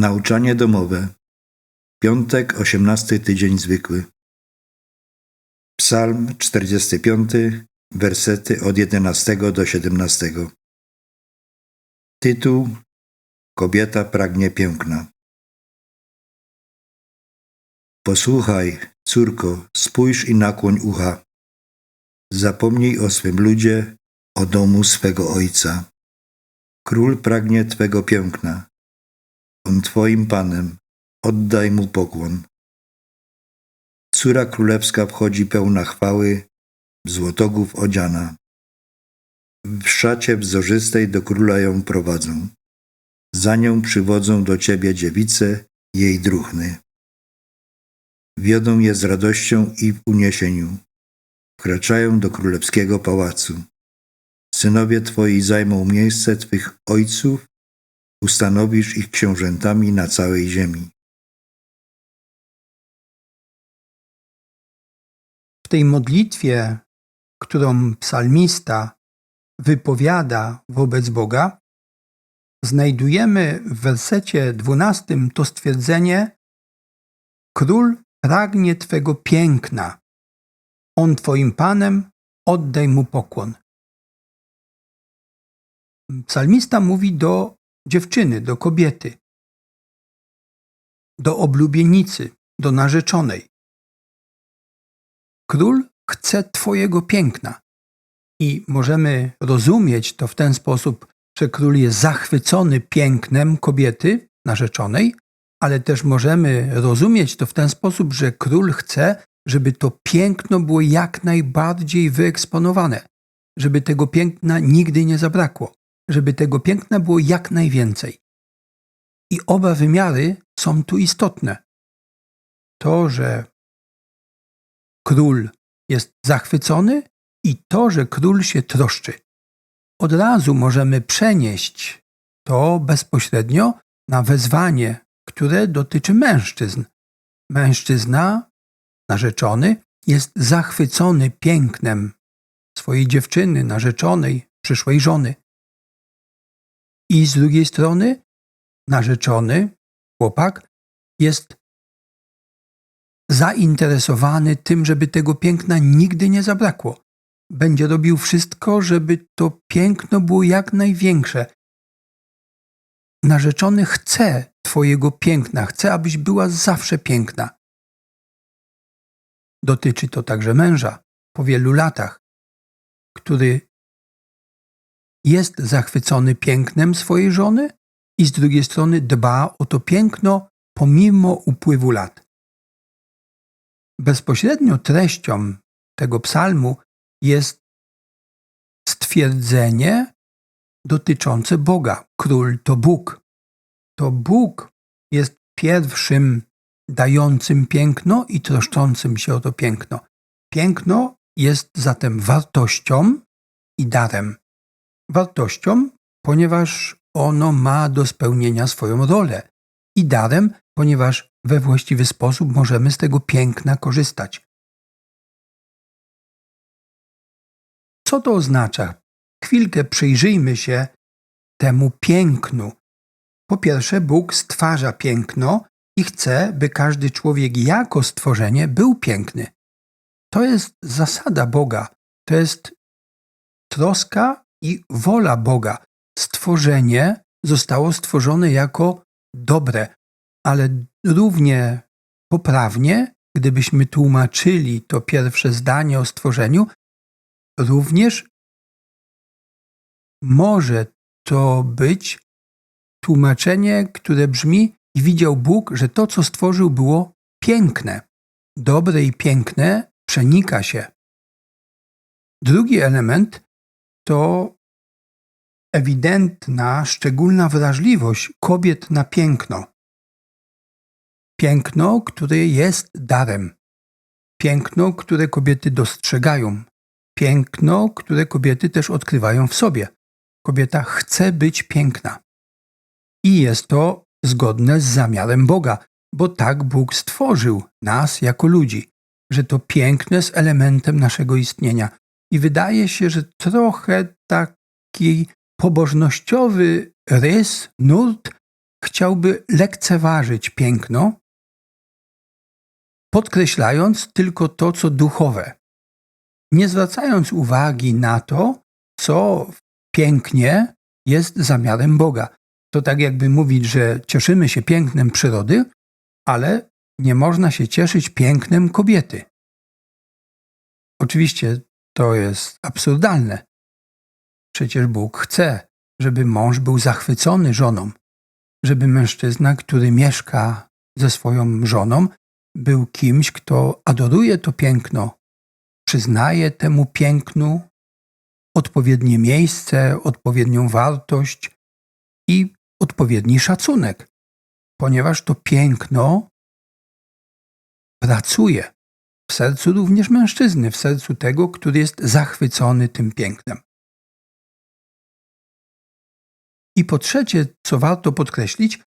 Nauczanie domowe. Piątek, 18 tydzień zwykły. Psalm 45, wersety od 11 do 17. Tytuł Kobieta pragnie piękna. Posłuchaj, córko, spójrz i nakłoń ucha. Zapomnij o swym ludzie, o domu swego ojca. Król pragnie twego piękna. On twoim panem, oddaj mu pokłon. Córa królewska wchodzi pełna chwały, złotogów odziana. W szacie wzorzystej do króla ją prowadzą. Za nią przywodzą do ciebie dziewice, jej druhny. Wiodą je z radością i w uniesieniu. Wkraczają do królewskiego pałacu. Synowie twoi zajmą miejsce twych ojców, ustanowisz ich książętami na całej ziemi. W tej modlitwie, którą psalmista wypowiada wobec Boga, znajdujemy w wersecie 12 to stwierdzenie: Król pragnie Twego piękna. On Twoim Panem, oddaj mu pokłon. Psalmista mówi do dziewczyny, do kobiety, do oblubienicy, do narzeczonej. Król chce Twojego piękna. I możemy rozumieć to w ten sposób, że król jest zachwycony pięknem kobiety narzeczonej, ale też możemy rozumieć to w ten sposób, że król chce, żeby to piękno było jak najbardziej wyeksponowane, żeby tego piękna nigdy nie zabrakło, żeby tego piękna było jak najwięcej. I oba wymiary są tu istotne. To, że król jest zachwycony i to, że król się troszczy. Od razu możemy przenieść to bezpośrednio na wezwanie, które dotyczy mężczyzn. Mężczyzna, narzeczony, jest zachwycony pięknem swojej dziewczyny, narzeczonej, przyszłej żony. I z drugiej strony, narzeczony, chłopak, jest zainteresowany tym, żeby tego piękna nigdy nie zabrakło. Będzie robił wszystko, żeby to piękno było jak największe. Narzeczony chce Twojego piękna, chce, abyś była zawsze piękna. Dotyczy to także męża po wielu latach, który jest zachwycony pięknem swojej żony i z drugiej strony dba o to piękno pomimo upływu lat. Bezpośrednio treścią tego psalmu jest stwierdzenie dotyczące Boga. Król to Bóg. To Bóg jest pierwszym dającym piękno i troszczącym się o to piękno. Piękno jest zatem wartością i darem. Wartością, ponieważ ono ma do spełnienia swoją rolę, i darem, ponieważ we właściwy sposób możemy z tego piękna korzystać. Co to oznacza? Chwilkę przyjrzyjmy się temu pięknu. Po pierwsze, Bóg stwarza piękno i chce, by każdy człowiek jako stworzenie był piękny. To jest zasada Boga, to jest troska i wola Boga. Stworzenie zostało stworzone jako dobre, ale równie poprawnie, gdybyśmy tłumaczyli to pierwsze zdanie o stworzeniu, również może to być tłumaczenie, które brzmi: I widział Bóg, że to, co stworzył, było piękne. Dobre i piękne przenika się. Drugi element to ewidentna, szczególna wrażliwość kobiet na piękno. Piękno, które jest darem. Piękno, które kobiety dostrzegają. Piękno, które kobiety też odkrywają w sobie. Kobieta chce być piękna. I jest to zgodne z zamiarem Boga, bo tak Bóg stworzył nas jako ludzi, że to piękno jest elementem naszego istnienia. I wydaje się, że trochę taki pobożnościowy rys, nurt chciałby lekceważyć piękno, podkreślając tylko to, co duchowe, nie zwracając uwagi na to, co pięknie jest zamiarem Boga. To tak jakby mówić, że cieszymy się pięknem przyrody, ale nie można się cieszyć pięknem kobiety. Oczywiście to jest absurdalne. Przecież Bóg chce, żeby mąż był zachwycony żoną, żeby mężczyzna, który mieszka ze swoją żoną, był kimś, kto adoruje to piękno, przyznaje temu pięknu odpowiednie miejsce, odpowiednią wartość i odpowiedni szacunek, ponieważ to piękno pracuje w sercu również mężczyzny, w sercu tego, który jest zachwycony tym pięknem. I po trzecie, co warto podkreślić,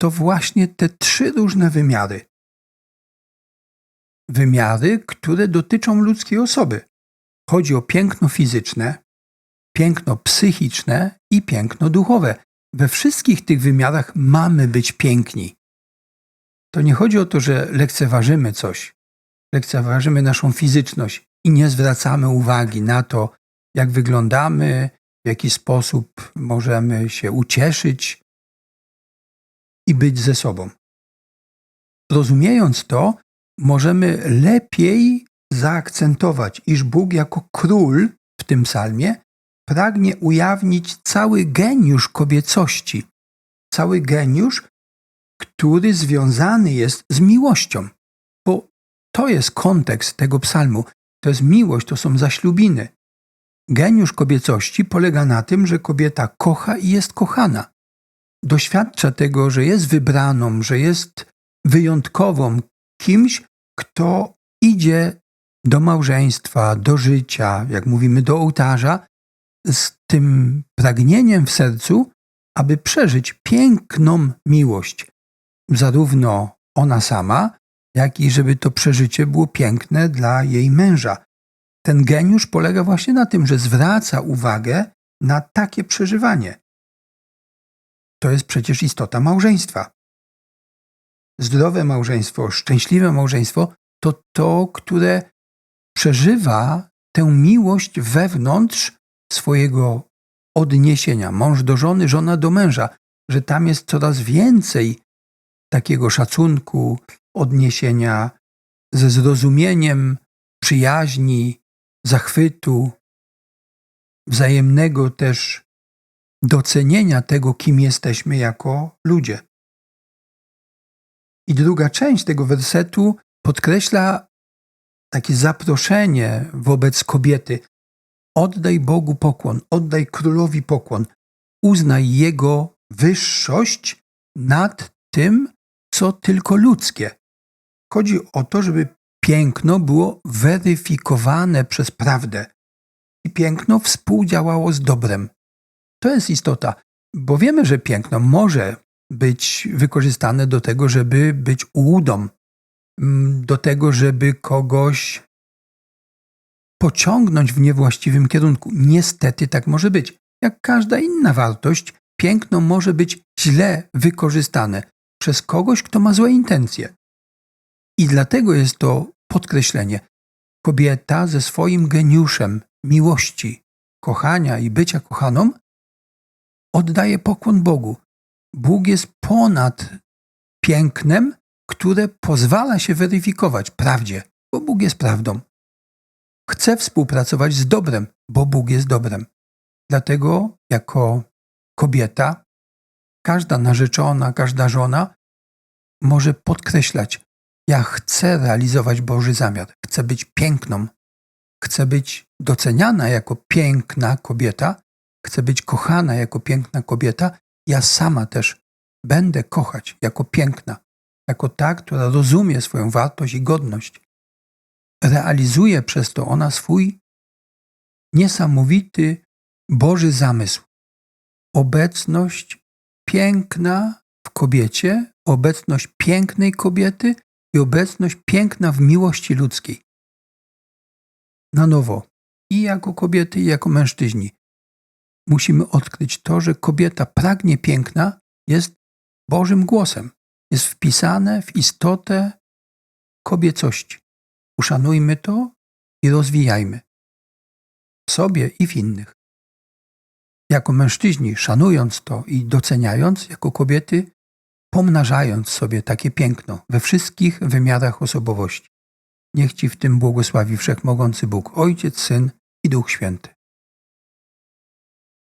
to właśnie te trzy różne wymiary. Wymiary, które dotyczą ludzkiej osoby. Chodzi o piękno fizyczne, piękno psychiczne i piękno duchowe. We wszystkich tych wymiarach mamy być piękni. To nie chodzi o to, że lekceważymy coś, lekceważymy naszą fizyczność i nie zwracamy uwagi na to, jak wyglądamy, w jaki sposób możemy się ucieszyć i być ze sobą. Rozumiejąc to, możemy lepiej zaakcentować, iż Bóg jako król w tym psalmie pragnie ujawnić cały geniusz kobiecości, cały geniusz, który związany jest z miłością. To jest kontekst tego psalmu. To jest miłość, to są zaślubiny. Geniusz kobiecości polega na tym, że kobieta kocha i jest kochana. Doświadcza tego, że jest wybraną, że jest wyjątkową, kimś, kto idzie do małżeństwa, do życia, jak mówimy, do ołtarza, z tym pragnieniem w sercu, aby przeżyć piękną miłość. Zarówno ona sama, jak i żeby to przeżycie było piękne dla jej męża. Ten geniusz polega właśnie na tym, że zwraca uwagę na takie przeżywanie. To jest przecież istota małżeństwa. Zdrowe małżeństwo, szczęśliwe małżeństwo to to, które przeżywa tę miłość wewnątrz swojego odniesienia, mąż do żony, żona do męża, że tam jest coraz więcej takiego szacunku, odniesienia ze zrozumieniem, przyjaźni, zachwytu, wzajemnego też docenienia tego, kim jesteśmy jako ludzie. I druga część tego wersetu podkreśla takie zaproszenie wobec kobiety. Oddaj Bogu pokłon, oddaj królowi pokłon, uznaj jego wyższość nad tym, co tylko ludzkie. Chodzi o to, żeby piękno było weryfikowane przez prawdę i piękno współdziałało z dobrem. To jest istota, bo wiemy, że piękno może być wykorzystane do tego, żeby być ułudą, mm, do tego, żeby kogoś pociągnąć w niewłaściwym kierunku. Niestety tak może być. Jak każda inna wartość, piękno może być źle wykorzystane przez kogoś, kto ma złe intencje. I dlatego jest to podkreślenie. Kobieta ze swoim geniuszem miłości, kochania i bycia kochaną oddaje pokłon Bogu. Bóg jest ponad pięknem, które pozwala się weryfikować prawdzie, bo Bóg jest prawdą. Chce współpracować z dobrem, bo Bóg jest dobrem. Dlatego, jako kobieta, każda narzeczona, każda żona może podkreślać: Ja chcę realizować Boży zamiar, chcę być piękną, chcę być doceniana jako piękna kobieta, chcę być kochana jako piękna kobieta. Ja sama też będę kochać jako piękna, jako ta, która rozumie swoją wartość i godność. Realizuje przez to ona swój niesamowity Boży zamysł. Obecność piękna w kobiecie, obecność pięknej kobiety i obecność piękna w miłości ludzkiej. Na nowo, i jako kobiety, i jako mężczyźni, musimy odkryć to, że kobieta pragnie piękna jest Bożym głosem. Jest wpisane w istotę kobiecości. Uszanujmy to i rozwijajmy w sobie i w innych. Jako mężczyźni, szanując to i doceniając, jako kobiety, pomnażając sobie takie piękno we wszystkich wymiarach osobowości. Niech Ci w tym błogosławi Wszechmogący Bóg, Ojciec, Syn i Duch Święty.